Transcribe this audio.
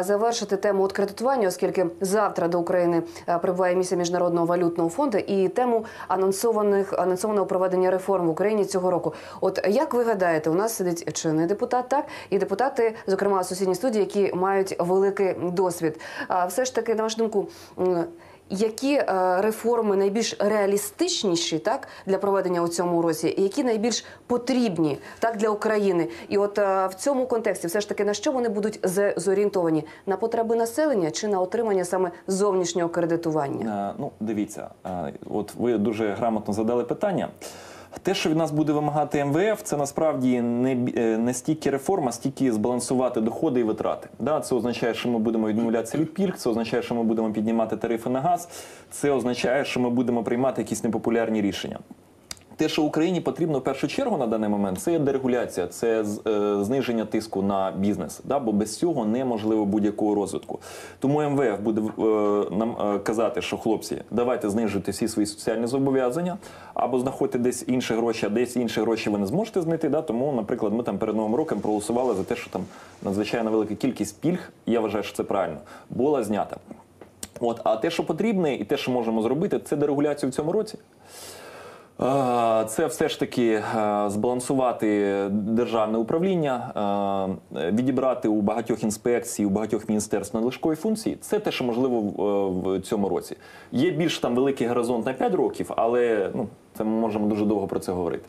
завершити тему от кредитування, оскільки завтра до України прибуває місія міжнародного валютного фонду і тему анонсованих анонсованого проведення реформ в Україні цього року. От як ви гадаєте, у нас сидить чинний депутат, так і депутати, зокрема сусідні студії, які мають великий досвід. А все ж таки, на вашу думку. Які е, реформи найбільш реалістичніші так для проведення у цьому році, і які найбільш потрібні так для України? І от е, в цьому контексті, все ж таки, на що вони будуть зорієнтовані на потреби населення чи на отримання саме зовнішнього кредитування? Е, Ну, дивіться, от ви дуже грамотно задали питання. Те, що від нас буде вимагати МВФ, це насправді не, е, не стільки реформа, стільки збалансувати доходи і витрати. Да, це означає, що ми будемо відмовлятися від пільг, це означає, що ми будемо піднімати тарифи на газ, це означає, що ми будемо приймати якісь непопулярні рішення. Те, що Україні потрібно в першу чергу на даний момент, це дерегуляція, це е, зниження тиску на бізнес. Да? Бо без цього неможливо будь-якого розвитку. Тому МВФ буде е, нам е, казати, що хлопці, давайте знижуйте всі свої соціальні зобов'язання, або знаходьте десь інші гроші, а десь інші гроші ви не зможете знайти. Да? Тому, наприклад, ми там перед новим роком проголосували за те, що там надзвичайно велика кількість пільг, я вважаю, що це правильно, була знята. От, а те, що потрібне, і те, що можемо зробити, це дерегуляцію в цьому році. Е, Це все ж таки е, збалансувати державне управління, е, відібрати у багатьох інспекцій, у багатьох міністерств надлишкові функції. Це те, що можливо в- в цьому році. Є більш там великий горизонт на 5 років, але ну це ми можемо дуже довго про це говорити.